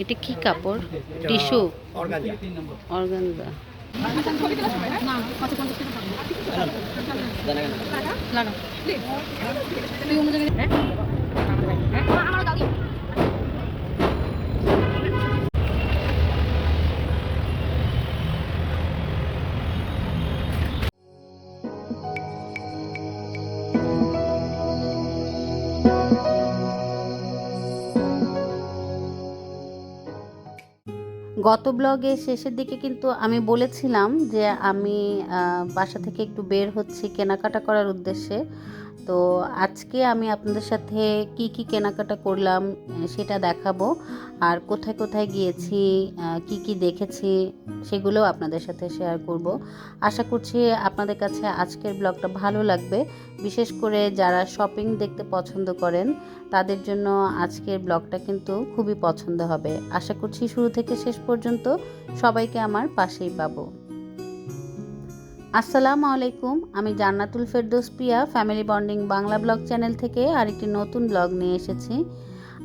এটা কি কাপড়? টিস্যু? অর্গানজা। অর্গানজা। গত ব্লগে শেষের দিকে কিন্তু আমি বলেছিলাম যে আমি বাসা থেকে একটু বের হচ্ছি কেনাকাটা করার উদ্দেশ্যে। তো আজকে আমি আপনাদের সাথে কি কি কেনাকাটা করলাম সেটা দেখাবো। আর কোথায় কোথায় গিয়েছি কি কি দেখেছি, সেগুলোও আপনাদের সাথে শেয়ার করব। আশা করছি আপনাদের কাছে আজকের ব্লগটা ভালো লাগবে। বিশেষ করে যারা শপিং দেখতে পছন্দ করেন, তাদের জন্য আজকের ব্লগটা কিন্তু খুবই পছন্দ হবে। আশা করছি শুরু থেকে শেষ পর্যন্ত সবাইকে আমার পাশেই পাবো। আসসালামু আলাইকুম, আমি Jannatul Ferdous Priya family bonding Bangla blog channel থেকে আরেকটি নতুন ব্লগ নিয়ে এসেছি।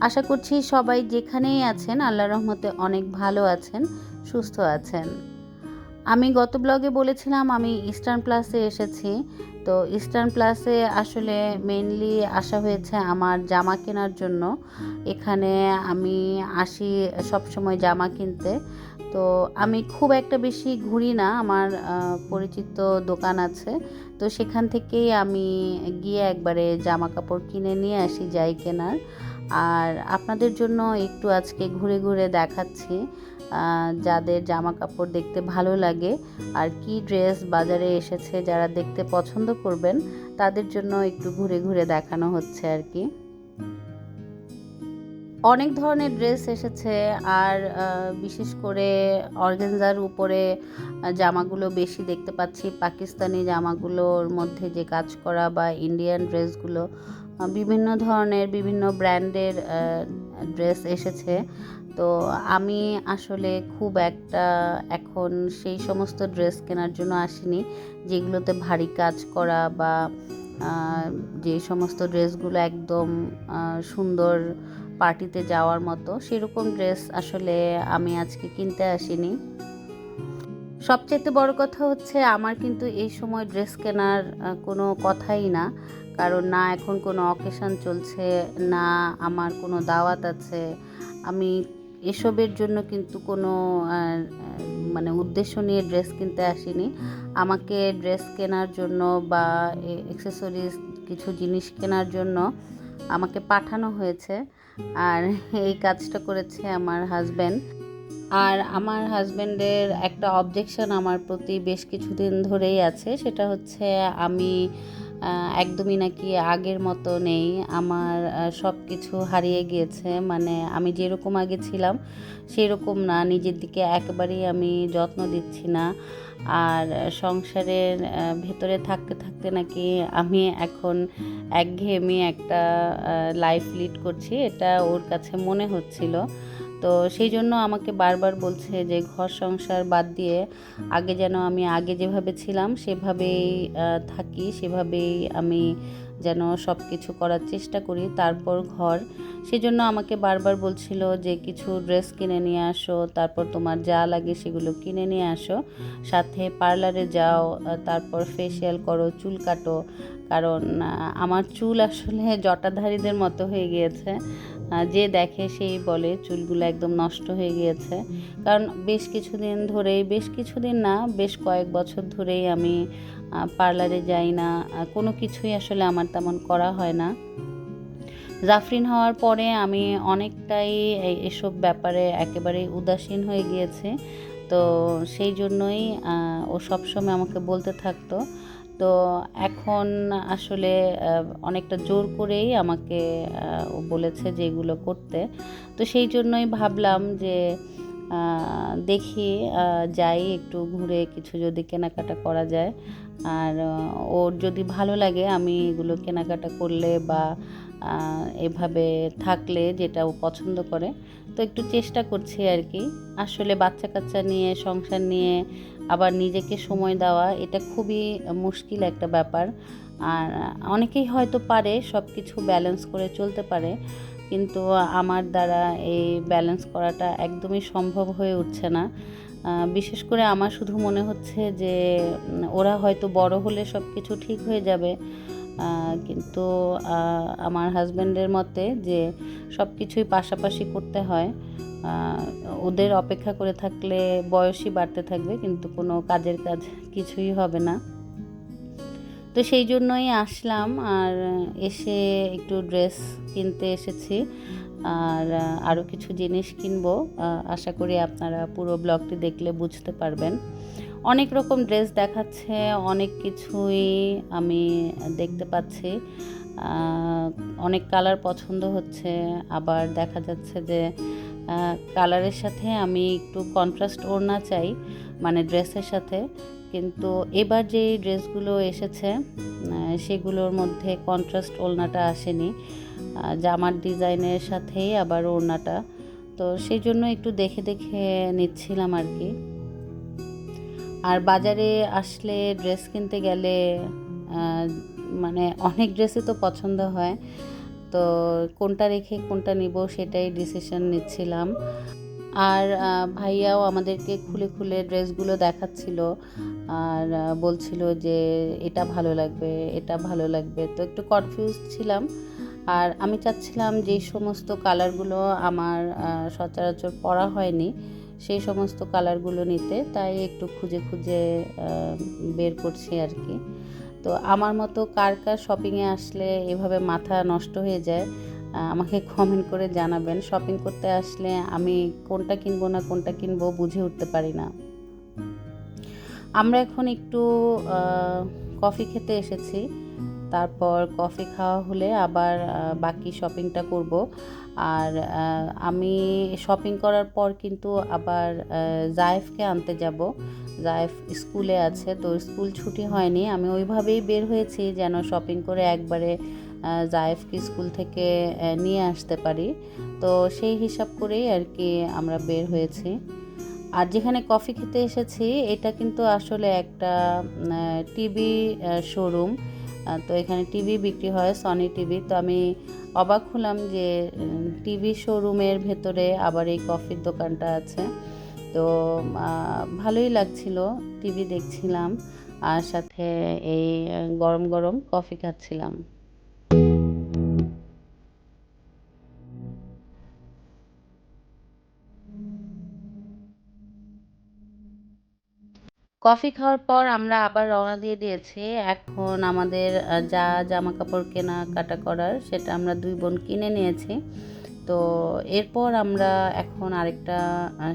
আশা করছি সবাই যেখানেই আছেন আল্লাহ রহমতে অনেক ভালো আছেন, সুস্থ আছেন। আমি গত ব্লগে বলেছিলাম আমি ইস্টার্ন প্লাসে এসেছি। তো ইস্টার্ন প্লাসে আসলে মেনলি আসা হয়েছে আমার জামা কেনার জন্য। এখানে আমি আসি সবসময় জামা কিনতে। তো আমি খুব একটা বেশি ঘুরি না, আমার পরিচিত দোকান আছে। তো সেখান থেকেই আমি গিয়ে একবারে জামা কাপড় কিনে নিয়ে আসি যাই কেনার। আর আপনাদের জন্য একটু আজকে ঘুরে ঘুরে দেখাচ্ছি যাদের জামা কাপড় দেখতে ভালো লাগে। আর কি ড্রেস বাজারে এসেছে যারা দেখতে পছন্দ করবেন, তাদের জন্য একটু ঘুরে ঘুরে দেখানো হচ্ছে আর কি। অনেক ধরনের ড্রেস এসেছে আর বিশেষ করে অর্গেনজার উপরে জামাগুলো বেশি দেখতে পাচ্ছি। পাকিস্তানি জামাগুলোর মধ্যে যে কাজ করা বা ইন্ডিয়ান ড্রেসগুলো বিভিন্ন ধরনের বিভিন্ন ব্র্যান্ডের ড্রেস এসেছে। তো আমি আসলে খুব একটা এখন সেই সমস্ত ড্রেস কেনার জন্য আসিনি, যেগুলোতে ভারী কাজ করা বা যে সমস্ত ড্রেসগুলো একদম সুন্দর পার্টিতে যাওয়ার মতো, সেরকম ড্রেস আসলে আমি আজকে কিনতে আসিনি। সবচেয়ে বড় কথা হচ্ছে আমার কিন্তু এই সময় ড্রেস কেনার কোনো কথাই না। কারণ না এখন কোনো অকেশন চলছে, না আমার কোনো দাওয়াত আছে। আমি এসবের জন্য কিন্তু কোনো মানে উদ্দেশ্য নিয়ে ড্রেস কিনতে আসিনি। আমাকে ড্রেস কেনার জন্য বা এক্সেসরিজ কিছু জিনিস কেনার জন্য আমাকে পাঠানো হয়েছে। আর এই কাজটা করেছে আমার হাজব্যান্ড আর আমার হাজব্যান্ডের একটা অবজেকশন আমার প্রতি বেশ কিছুদিন ধরেই আছে, সেটা হচ্ছে আমি একদমই নাকি আগের মতো নেই। আমার সব কিছু হারিয়ে গিয়েছে। মানে আমি যেরকম আগে ছিলাম, সেরকম না। নিজের দিকে একেবারেই আমি যত্ন দিচ্ছি না। আর সংসারের ভেতরে থাকতে থাকতে নাকি আমি এখন একঘেয়েমি একটা লাইফ লিড করছি। এটা ওর কাছে মনে হচ্ছিল। তো সেই জন্য আমাকে বারবার বলছে যে ঘর সংসার বাদ দিয়ে আগে যেন আমি আগে যেভাবে ছিলাম, সেভাবেই থাকি, সেভাবেই আমি যেন সব কিছু করার চেষ্টা করি, তারপর ঘর। সেজন্য আমাকে বারবার বলছিল যে কিছু ড্রেস কিনে নিয়ে আসো, তারপর তোমার যা লাগে সেগুলো কিনে নিয়ে আসো। সাথে পার্লারে যাও তারপর ফেসিয়াল করো, চুল কাটো। কারণ আমার চুল আসলে জটাধারীদের মতো হয়ে গিয়েছে। যে দেখে সেই বলে চুলগুলো একদম নষ্ট হয়ে গিয়েছে। কারণ বেশ কিছুদিন ধরেই, বেশ কিছুদিন না, বেশ কয়েক বছর ধরেই আমি পার্লারে যাই না কোনো কিছুই আসলে আমার তেমন করা হয় না। জাফরিন হওয়ার পরে আমি অনেকটাই এসব ব্যাপারে একেবারে উদাসীন হয়ে গিয়েছে। তো সেই জন্যই ও সবসময় আমাকে বলতে থাকতো তো এখন আসলে অনেকটা জোর করেই আমাকে বলেছে যে এগুলো করতে। তো সেই জন্যই ভাবলাম যে দেখি যাই একটু ঘুরে কিছু যদি কেনাকাটা করা যায়। আর ওর যদি ভালো লাগে আমি এগুলো কেনাকাটা করলে বা এভাবে থাকলে যেটা ও পছন্দ করে, তো একটু চেষ্টা করছি আর কি। আসলে বাচ্চা কাচ্চা নিয়ে, সংসার নিয়ে আবার নিজেকে সময় দেওয়া, এটা খুবই মুশকিল একটা ব্যাপার। আর অনেকেই হয়তো পারে সব কিছু ব্যালেন্স করে চলতে পারে, কিন্তু আমার দ্বারা এই ব্যালেন্স করাটা একদমই সম্ভব হয়ে উঠছে না। বিশেষ করে আমার শুধু মনে হচ্ছে যে, ওরা হয়তো বড় হলে সব কিছু ঠিক হয়ে যাবে। কিন্তু আমার হাজব্যান্ডের মতে যে সব কিছুই পাশাপাশি করতে হয়। ওদের অপেক্ষা করে থাকলে বয়সই বাড়তে থাকবে, কিন্তু কোনো কাজের কাজ কিছুই হবে না। তো সেই জন্যই আসলাম আর এসে একটু ড্রেস কিনতে এসেছি আর আরও কিছু জিনিস কিনবো। আশা করি আপনারা পুরো ব্লগটি দেখলে বুঝতে পারবেন। অনেক রকম ড্রেস দেখাচ্ছে, অনেক কিছুই আমি দেখতে পাচ্ছি। অনেক কালার পছন্দ হচ্ছে, আবার দেখা যাচ্ছে যে কালারের সাথে আমি একটু কন্ট্রাস্ট ওড়না চাই মানে ড্রেসের সাথে। কিন্তু এবার যে ড্রেসগুলো এসেছে সেগুলোর মধ্যে কন্ট্রাস্ট ওড়নাটা আসেনি। জামার ডিজাইনের সাথেই আবার ওড়নাটা। তো সেই জন্য একটু দেখে দেখে নিচ্ছিলাম আর কি। আর বাজারে আসলে ড্রেস কিনতে গেলে মানে অনেক ড্রেসই তো পছন্দ হয়। তো কোনটা রেখে কোনটা নিব সেটাই ডিসিশন নিচ্ছিলাম। আর ভাইয়াও আমাদেরকে খুলে খুলে ড্রেসগুলো দেখাচ্ছিল। আর বলছিল যে এটা ভালো লাগবে, এটা ভালো লাগবে। তো একটু কনফিউজ ছিলাম। আর আমি চাচ্ছিলাম যে সমস্ত কালারগুলো আমার সচরাচর পরা হয়নি। সেই সমস্ত কালারগুলো নিতে, তাই একটু খুঁজে খুঁজে বের করছি আর কি। তো আমার মতো কার কার শপিংয়ে আসলে এভাবে মাথা নষ্ট হয়ে যায় আমাকে কমেন্ট করে জানাবেন। শপিং করতে আসলে আমি কোনটা কিনবো না কোনটা কিনবো বুঝে উঠতে পারি না। আমরা এখন একটু কফি খেতে এসেছি। তারপর কফি খাওয়া হলে আবার বাকি শপিংটা করব। আর আমি শপিং করার পর কিন্তু আবার জায়েফকে আনতে যাব। জায়েফ স্কুলে আছে, তো স্কুল ছুটি হয়নি। আমি ওইভাবেই বের হয়েছি যেন শপিং করে একবারে জায়েফকে স্কুল থেকে নিয়ে আসতে পারি। তো সেই হিসাব করেই আর কি আমরা বের হয়েছি। আর যেখানে কফি খেতে এসেছি, এটা কিন্তু আসলে একটা টিভি শোরুম তো এখানে টিভি বিক্রি হয় সনি টিভি তো আমি অবাক হলাম যে টিভি শোরুমের ভেতরে আবার এই কফির দোকানটা আছে। তো ভালোই লাগছিল, টিভি দেখছিলাম, আর সাথে এই গরম গরম কফি খাচ্ছিলাম। কফি খাওয়ার পর আমরা আবার রওনা দিয়ে দিয়েছি। এখন আমাদের যা জামা কাপড় কেনাকাটা করার সেটা আমরা দুই বোন কিনে নিয়েছি। তো এরপর আমরা এখন আরেকটা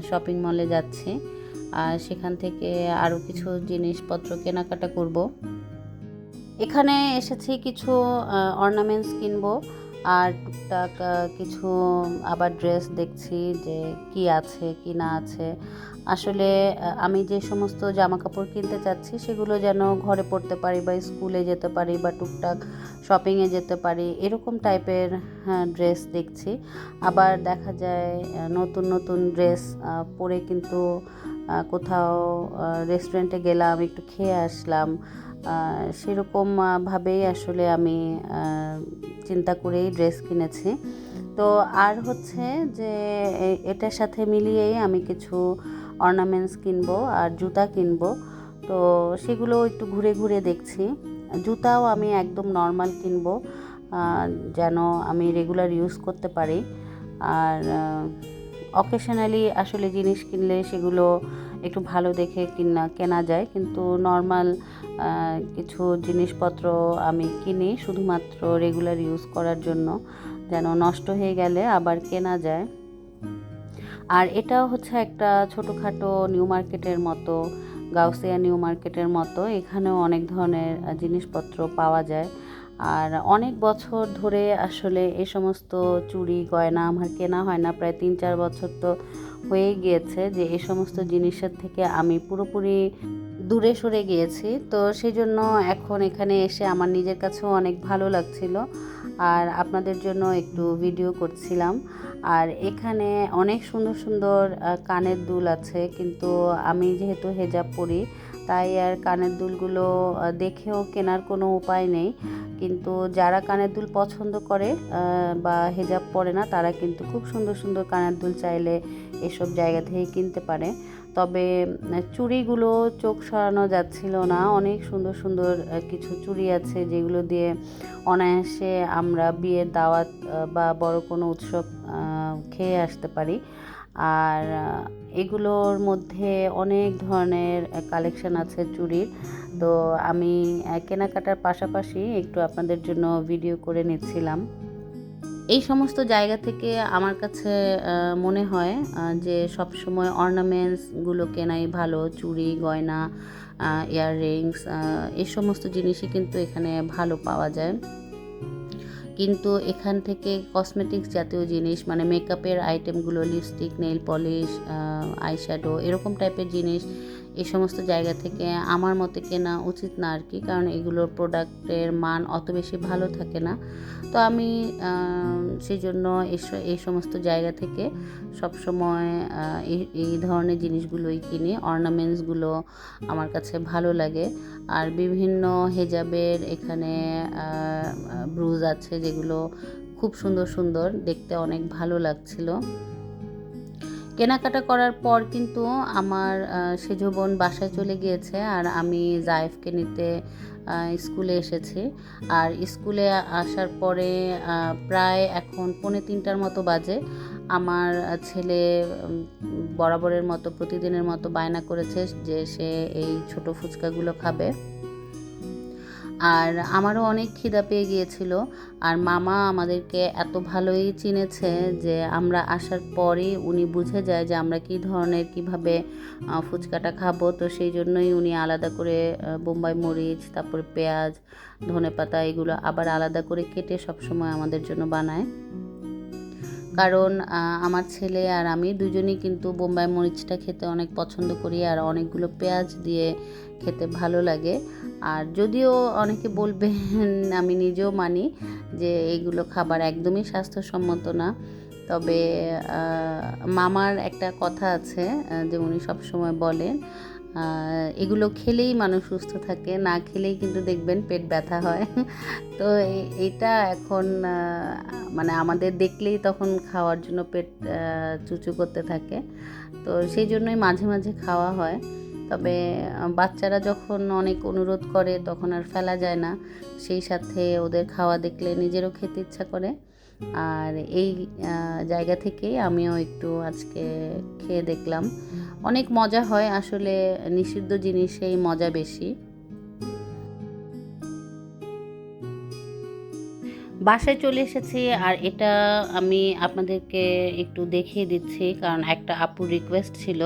শপিং মলে যাচ্ছি। আর সেখান থেকে আরও কিছু জিনিসপত্র কেনাকাটা করব। এখানে এসেছি কিছু অর্নামেন্টস কিনবো। আর টুকটাক কিছু, আবার ড্রেস দেখছি যে কি আছে, কি না আছে। আসলে আমি যে সমস্ত জামা কাপড় কিনতে চাচ্ছি, সেগুলো যেন ঘরে পড়তে পারি বা স্কুলে যেতে পারি বা টুকটাক শপিংয়ে যেতে পারি, এরকম টাইপের ড্রেস দেখছি। আবার দেখা যায় নতুন নতুন ড্রেস পরে কিন্তু কোথাও রেস্টুরেন্টে গেলাম, একটু খেয়ে আসলাম আহ, সেরকম ভাবেই আসলে আমি চিন্তা করেই ড্রেস কিনেছি। তো আর হচ্ছে যে এটার সাথে মিলিয়েই আমি কিছু অর্নামেন্টস কিনবো আর জুতা কিনবো। তো সেগুলো একটু ঘুরে ঘুরে দেখছি। জুতাও আমি একদম নর্মাল কিনবো যেন আমি রেগুলার ইউজ করতে পারি। আর অকেশনালি আসলে জিনিস কিনলে সেগুলো একটু ভালো দেখে কিনা, কেনা যায়। কিন্তু নর্মাল কিছু জিনিসপত্র আমি কিনি শুধুমাত্র রেগুলার ইউজ করার জন্য। যেন নষ্ট হয়ে গেলে আবার কেনা যায়। আর এটাও হচ্ছে একটা ছোটোখাটো নিউ মার্কেটের মতো, গাউসিয়া নিউ মার্কেটের মতো। এখানেও অনেক ধরনের জিনিসপত্র পাওয়া যায়। আর অনেক বছর ধরে আসলে এ সমস্ত চুড়ি গয়না আমার কেনা হয় না। প্রায় তিন চার বছর তো হয়ে গিয়েছে যে এই সমস্ত জিনিসের থেকে আমি পুরোপুরি দূরে সরে গিয়েছি। তো সেই জন্য এখন এখানে এসে আমার নিজের কাছেও অনেক ভালো লাগছিল। আর আপনাদের জন্য একটু ভিডিও করছিলাম। আর এখানে অনেক সুন্দর সুন্দর কানের দুল আছে। কিন্তু আমি যেহেতু হেজাব পরি তাই আর কানের দুলগুলো দেখেও কেনার কোনো উপায় নেই। কিন্তু যারা কানের দুল পছন্দ করে বা হেজাব পরে না, তারা কিন্তু খুব সুন্দর সুন্দর কানের দুল চাইলে এসব জায়গা থেকে কিনতে পারে। তবে চুড়িগুলো চোখ সরানো যাচ্ছিল না। অনেক সুন্দর সুন্দর কিছু চুড়ি আছে যেগুলো দিয়ে অনায়াসে আমরা বিয়ের দাওয়াত বা বড় কোনো উৎসব খেয়ে আসতে পারি। আর এগুলোর মধ্যে অনেক ধরনের কালেকশন আছে চুড়ির তো আমি কেনাকাটার পাশাপাশি একটু আপনাদের জন্য ভিডিও করে নিচ্ছিলাম। এই সমস্ত জায়গা থেকে আমার কাছে মনে হয় যে সবসময় অর্নামেন্টসগুলো কেনাই ভালো। চুড়ি, গয়না ইয়াররিংস এই সমস্ত জিনিসই কিন্তু এখানে ভালো পাওয়া যায়। কিন্তু এখান থেকে কসমেটিক্স জাতীয় জিনিস মানে মেকআপের আইটেমগুলো লিপস্টিক নেল পলিশ আইশ্যাডো এরকম টাইপের জিনিস এই সমস্ত জায়গা থেকে আমার মতে কেনা উচিত না আর কি, কারণ এগুলোর প্রোডাক্টের মান অত বেশি ভালো থাকে না। তো আমি সেই জন্য এই সমস্ত জায়গা থেকে সবসময় এই ধরনের জিনিসগুলোই কিনি। অর্নামেন্টসগুলো আমার কাছে ভালো লাগে। আর বিভিন্ন হেজাবের এখানে ব্রুজ আছে যেগুলো খুব সুন্দর সুন্দর, দেখতে অনেক ভালো লাগছিল। কেনাকাটা করার পর কিন্তু আমার সেজ বোন বাসায় চলে গিয়েছে আর আমি জায়েফকে নিতে স্কুলে এসেছি। আর স্কুলে আসার পরে প্রায় এখন পৌনে তিনটার মতো বাজে। আমার ছেলে বরাবরের মতো, প্রতিদিনের মতো বায়না করেছে যে সে এই ছোট ফুচকাগুলো খাবে। আর আমারও অনেক খিদা পেয়ে গিয়েছিল। আর মামা আমাদেরকে এত ভালোই চিনেছে যে আমরা আসার পরে উনি বুঝে যায় যে আমরা কি ধরনের কীভাবে ফুচকাটা খাব। তো সেই জন্যই উনি আলাদা করে বোম্বাই মরিচ, তারপরে পেঁয়াজ ধনে পাতা এগুলো আবার আলাদা করে কেটে সবসময় আমাদের জন্য বানায়। কারণ আমার ছেলে আর আমি দুজনেই কিন্তু বোম্বাই মরিচটা খেতে অনেক পছন্দ করি আর অনেকগুলো পেঁয়াজ দিয়ে খেতে ভালো লাগে। আর যদিও অনেকে বলবে আমি নিজেও মানি যে এইগুলো খাবার একদমই স্বাস্থ্যসম্মত না। তবে মামার একটা কথা আছে যে উনি সবসময় বলেন এগুলো খেলেই মানুষ সুস্থ থাকে না খেলেই কিন্তু দেখবেন পেট ব্যথা হয়। তো এটা এখন মানে আমাদের দেখলেই তখন খাওয়ার জন্য পেট চুচু করতে থাকে। তো সেই জন্যই মাঝে মাঝে খাওয়া হয়। তবে বাচ্চারা যখন অনেক অনুরোধ করে তখন আর ফেলা যায় না। সেই সাথে ওদের খাওয়া দেখলে নিজেরও খেতে ইচ্ছা করে। আর এই জায়গা থেকে আমিও একটু আজকে খেয়ে দেখলাম। অনেক মজা হয় আসলে, নিষিদ্ধ জিনিসেই মজা বেশি। বাসায় চলে এসেছি আর এটা আমি আপনাদেরকে একটু দেখিয়ে দিচ্ছি, কারণ একটা আপুর রিকোয়েস্ট ছিল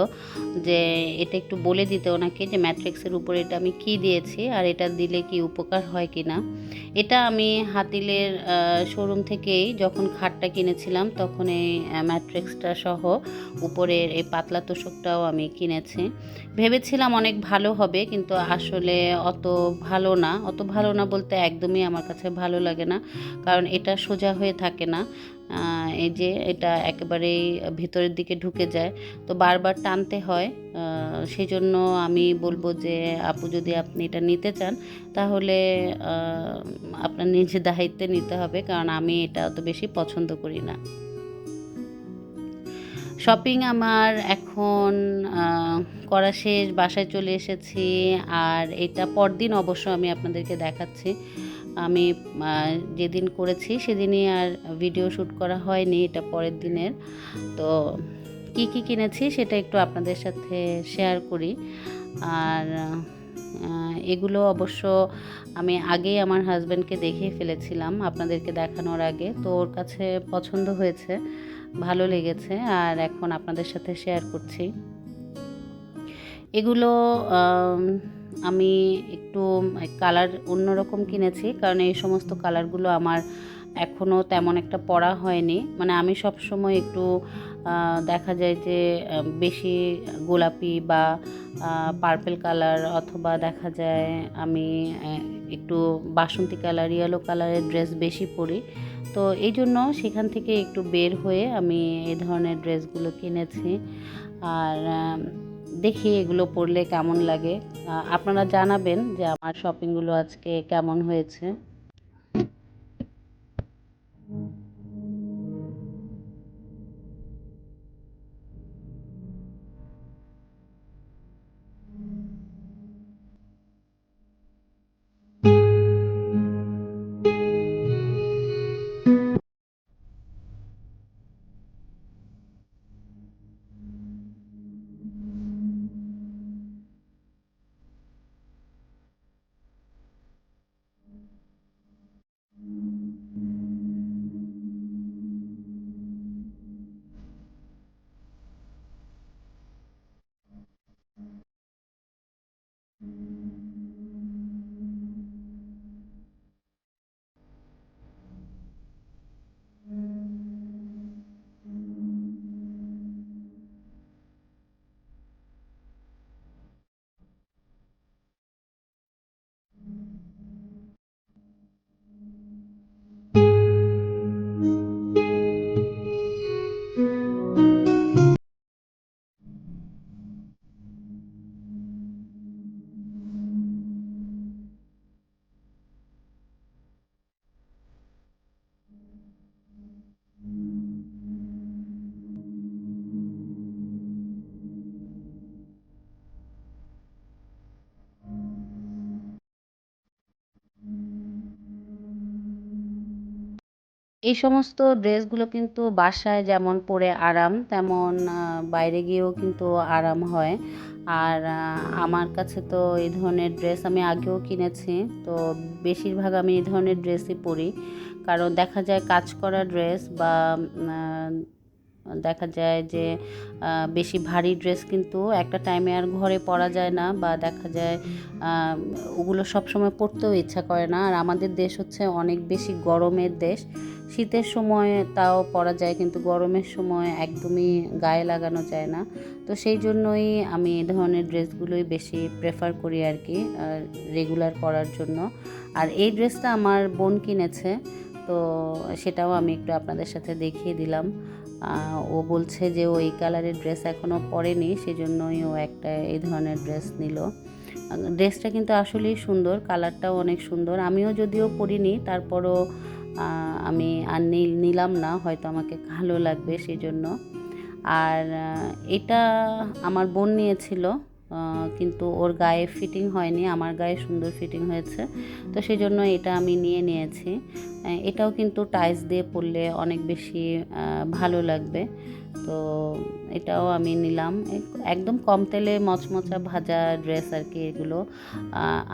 যে এটা একটু বলে দিতে ওনাকে যে ম্যাট্রিক্সের উপরে এটা আমি কি দিয়েছি আর এটা দিলে কি উপকার হয় কি না এটা আমি হাতিলের শোরুম থেকেই যখন খাটটা কিনেছিলাম তখন এই ম্যাট্রিক্সটা সহ উপরের এই পাতলা তোষকটাও আমি কিনেছি। ভেবেছিলাম অনেক ভালো হবে কিন্তু আসলে অত ভালো না, অত ভালো না বলতে একদমই আমার কাছে ভালো লাগে না। কারণ এটা সোজা হয়ে থাকে না। এই যে এটা একেবারেই ভেতরের দিকে ঢুকে যায়। তো বারবার টানতে হয়। সেই জন্য আমি বলব যে, আপু যদি আপনি এটা নিতে চান, তাহলে আপনার নিজের দায়িত্বে নিতে হবে, কারণ আমি এটা অত বেশি পছন্দ করি না। শপিং আমার এখন করা শেষ, বাসায় চলে এসেছি। আর এটা পরদিন অবশ্য আমি আপনাদেরকে দেখাচ্ছি। আমি যেদিন করেছি সেদিনই আর ভিডিও শ্যুট করা হয়নি, এটা পরের দিনের। তো কি কি কিনেছি সেটা একটু আপনাদের সাথে শেয়ার করি। আর এগুলো অবশ্য আমি আগেই আমার হাজব্যান্ডকে দেখিয়ে ফেলেছিলাম আপনাদেরকে দেখানোর আগে। তো ওর কাছে পছন্দ হয়েছে, ভালো লেগেছে, আর এখন আপনাদের সাথে শেয়ার করছি। এগুলো আম, একটু কালার অন্যরকম কিনেছি কারণ এই সমস্ত কালারগুলো আমার এখনও তেমন একটা পড়া হয়নি। মানে আমি সব সময় একটু দেখা যায় যে বেশি গোলাপি বা পার্পেল কালার অথবা দেখা যায় আমি একটু বাসন্তী কালার ইয়েলো কালারের ড্রেস বেশি পরি। তো এই জন্য সেখান থেকে একটু বের হয়ে আমি এই ধরনের ড্রেসগুলো কিনেছি। আর দেখি এগুলো পরলে কেমন লাগে। আপনারা জানাবেন যে আমার শপিংগুলো আজকে কেমন হয়েছে। এই সমস্ত ড্রেসগুলো কিন্তু বাসায় যেমন পরে আরাম, তেমন বাইরে গিয়েও কিন্তু আরাম হয়। আর আমার কাছে তো এই ধরনের ড্রেস আমি আগেও কিনেছি, তো বেশিরভাগ আমি এই ধরনের ড্রেসই পরি। কারণ দেখা যায় কাজ করা ড্রেস বা দেখা যায় যে বেশি ভারী ড্রেস কিন্তু একটা টাইমে আর ঘরে পরা যায় না বা দেখা যায় ওগুলো সবসময় পরতেও ইচ্ছা করে না। আর আমাদের দেশ হচ্ছে অনেক বেশি গরমের দেশ। শীতের সময় তাও পরা যায় কিন্তু গরমের সময় একদমই গায়ে লাগানো যায় না। তো সেই জন্যই আমি এই ধরনের ড্রেসগুলোই বেশি প্রেফার করি আর কি রেগুলার পরার জন্য। আর এই ড্রেসটা আমার বোন কিনেছে তো সেটাও আমি একটু আপনাদের সাথে দেখিয়ে দিলাম। ও বলছে যে ও এই কালারের ড্রেস এখনও পরেনি, সেজন্যই ও একটা এই ধরনের ড্রেস নিল। ড্রেসটা কিন্তু আসলেই সুন্দর, কালারটাও অনেক সুন্দর। আমিও যদিও পরিনি, তারপরও আমি আর নিলাম না, হয়তো আমাকে ভালো লাগবে সেই জন্য আর এটা আমার বোন নিয়েছিল। কিন্তু ওর গায়ে ফিটিং হয়নি, আমার গায়ে সুন্দর ফিটিং হয়েছে। তো সেই জন্য এটা আমি নিয়ে নিয়েছি। এটাও কিন্তু টাইস দিয়ে পরলে অনেক বেশি ভালো লাগবে। তো এটাও আমি নিলাম। একদম কম তেলে মচমচা ভাজা ড্রেস আর কি এগুলো।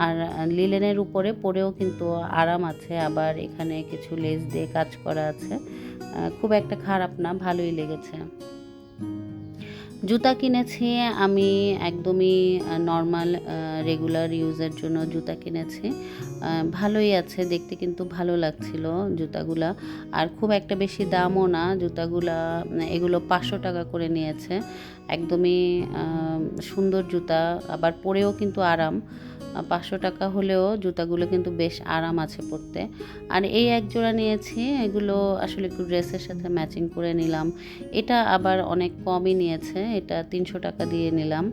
আর লিলেনের উপরে পরেও কিন্তু আরাম আছে। আবার এখানে কিছু লেস দিয়ে কাজ করা আছে। খুব একটা খারাপ না, ভালোই লেগেছে। জুতা কিনেছি, আমি একদমই নর্মাল রেগুলার ইউজের জন্য জুতা কিনেছি। ভালোই আছে, দেখতে কিন্তু ভালো লাগছিল জুতাগুলা। আর খুব একটা বেশি দামও না, জুতাগুলা, এগুলো পাঁচশো টাকা করে নিয়েছে। একদমই সুন্দর জুতা, আবার পরেও কিন্তু আরাম। পাঁচশো টাকা হলেও জুতাগুলো কিন্তু বেশ আরাম আছে পরতে। আর এই এক জোড়া নিয়েছি, এগুলো আসলে একটু ড্রেসের সাথে ম্যাচিং করে নিলাম। এটা আবার অনেক কমই নিয়েছে, এটা তিনশো টাকা দিয়ে নিলাম।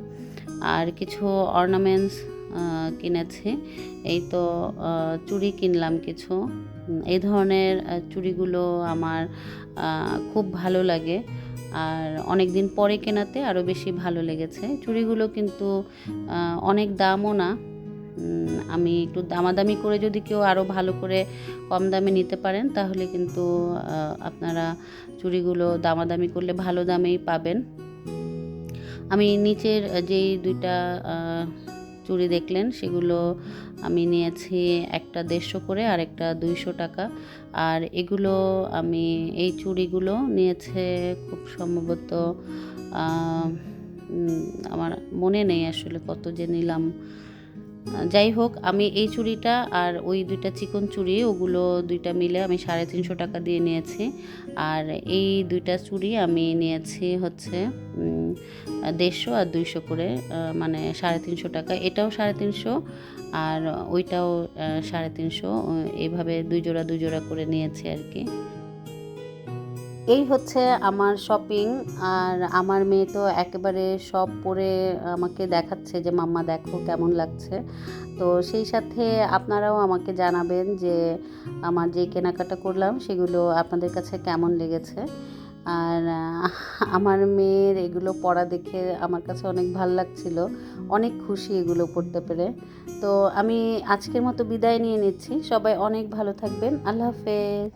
আর কিছু অর্নামেন্টস কিনেছি, এই তো চুড়ি কিনলাম কিছু। এই ধরনের চুড়িগুলো আমার খুব ভালো লাগে। আর অনেক দিন পরে কেনাতে আরও বেশি ভালো লেগেছে। চুড়িগুলো কিন্তু অনেক দামও না আমি একটু দামাদামি করে যদি কেউ আরও ভালো করে কম দামে নিতে পারেন, তাহলে কিন্তু আপনারা চুড়িগুলো দামাদামি করলে ভালো দামেই পাবেন। আমি নিচের যেই দুইটা চুড়ি দেখলেন, সেগুলো আমি নিয়েছি একটা দেড়শো করে, আর একটা দুইশো টাকা। আর এগুলো আমি, এই চুড়িগুলো নিয়েছে খুব সম্ভবত আমার মনে নেই আসলে কত যে নিলাম। যাই হোক আমি এই চুড়িটা আর ওই দুইটা চিকন চুড়ি ওগুলো দুইটা মিলে আমি সাড়ে তিনশো টাকা দিয়ে নিয়েছি। আর এই দুইটা চুড়ি আমি নিয়েছি হচ্ছে দেড়শো আর দুইশো করে মানে সাড়ে তিনশো টাকা। এটাও সাড়ে তিনশো আর ওইটাও সাড়ে তিনশো। আহ, এইভাবে দুই জোড়া দুই জোড়া করে নিয়েছি আর কি। এই হচ্ছে আমার শপিং আর আমার মেয়ে তো একেবারে সব পরে আমাকে দেখাচ্ছে যে, মাম্মা, দেখো কেমন লাগছে। তো সেই সাথে আপনারাও আমাকে জানাবেন যে, আমার যে কেনাকাটা করলাম, সেগুলো আপনাদের কাছে কেমন লেগেছে? আর আমার মেয়ের এগুলো পড়া দেখে আমার কাছে অনেক ভালো লাগছিল। অনেক খুশি এগুলো পড়তে পেরে। তো আমি আজকের মতো বিদায় নিয়ে নিচ্ছি। সবাই অনেক ভালো থাকবেন। আল্লাহ হাফেজ।